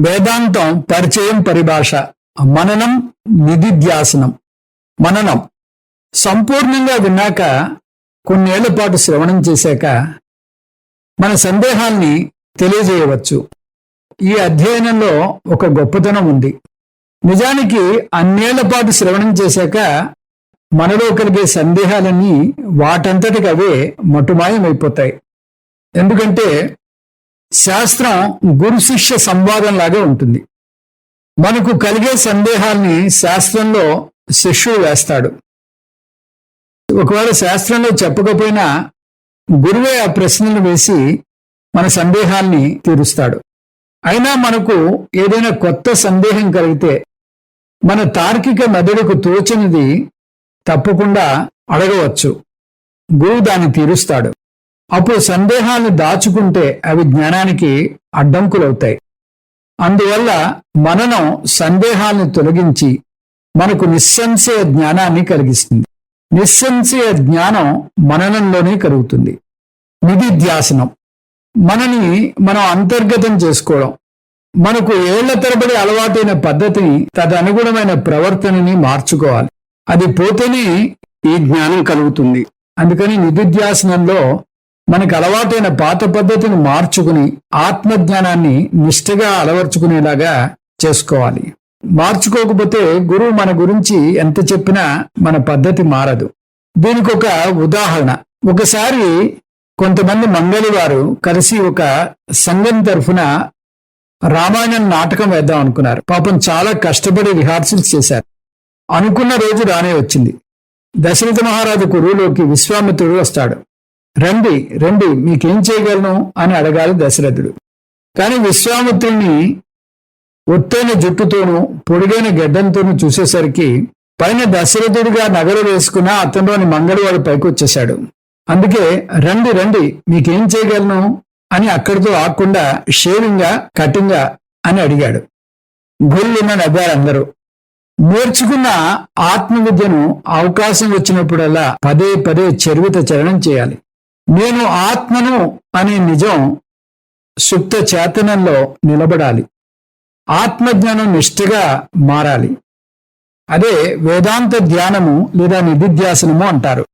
వేదాంతం పరిచయం పరిభాష మననం నిధిధ్యాసనం. మననం. సంపూర్ణంగా విన్నాక కొన్నేళ్ళ పాటు శ్రవణం చేశాక మన సందేహాల్ని తెలియజేయవచ్చు. ఈ అధ్యయనంలో ఒక గొప్పతనం ఉంది. నిజానికి అన్నేళ్ళ పాటు శ్రవణం చేశాక మనలో కలిగే సందేహాలన్నీ వాటంతటికి అవే మటుమాయమైపోతాయి. ఎందుకంటే శాస్త్రం గురు శిష్య సంవాదం లాగా ఉంటుంది. మనకు కలిగే సందేహాల్ని శాస్త్రంలో శిష్యుడు వేస్తాడు. ఒకవేళ శాస్త్రంలో చెప్పకపోయినా గురువే ఆ ప్రశ్నలు వేసి మన సందేహాల్ని తీరుస్తాడు. అయినా మనకు ఏదైనా కొత్త సందేహం కలిగితే మన తార్కిక మెదడుకు తోచినది తప్పకుండా అడగవచ్చు. గురువు దాన్ని తీరుస్తాడు. అప్పుడు సందేహాలను దాచుకుంటే అవి జ్ఞానానికి అడ్డంకులవుతాయి. అందువల్ల మననం సందేహాలను తొలగించి మనకు నిస్సంశయ జ్ఞానాన్ని కలిగిస్తుంది. నిస్సంశయ జ్ఞానం మననంలోనే కలుగుతుంది. నిధిధ్యాసనం మనని మనం అంతర్గతం చేసుకోవడం. మనకు ఏళ్ళ తరబడి అలవాటైన పద్ధతిని తదనుగుణమైన ప్రవర్తనని మార్చుకోవాలి. అది పోతేనే ఈ జ్ఞానం కలుగుతుంది. అందుకని నిధిధ్యాసనంలో మనకు అలవాటైన పాత పద్ధతిని మార్చుకుని ఆత్మజ్ఞానాన్ని నిష్ఠగా అలవర్చుకునేలాగా చేసుకోవాలి. మార్చుకోకపోతే గురువు మన గురించి ఎంత చెప్పినా మన పద్ధతి మారదు. దీనికి ఒక ఉదాహరణ. ఒకసారి కొంతమంది మంగళి వారు కలిసి ఒక సంఘం తరఫున రామాయణం నాటకం వేద్దాం అనుకున్నారు. పాపం చాలా కష్టపడి రిహార్సల్స్ చేశారు. అనుకున్న రోజు రానే వచ్చింది. దశరథ మహారాజు కురువులోకి విశ్వామిత్రుడు వస్తాడు. రండి రండి మీకేం చేయగలను అని అడగాలి దశరథుడు. కానీ విశ్వామిత్రుని ఒత్తైన జుట్టుతోనూ పొడిగైన గడ్డంతోనూ చూసేసరికి పైన దశరథుడిగా నగలు వేసుకున్న అతనిలోని మంగళవాడు పైకొచ్చేశాడు. అందుకే రండి రండి మీకేం చేయగలను అని అక్కడితో ఆకుండా షేవింగా కటింగా అని అడిగాడు. గొల్లున్న నవ్వారు అందరూ నేర్చుకున్న ఆత్మవిద్యను అవకాశం వచ్చినప్పుడల్లా పదే పదే చరివిత చరణం చేయాలి. నేను ఆత్మను అనే నిజం సుప్త చేతనంలో నిలబడాలి. ఆత్మజ్ఞానం నిష్ఠగా మారాలి. అదే వేదాంత ధ్యానము లేదా నిధిధ్యాసనము అంటారు.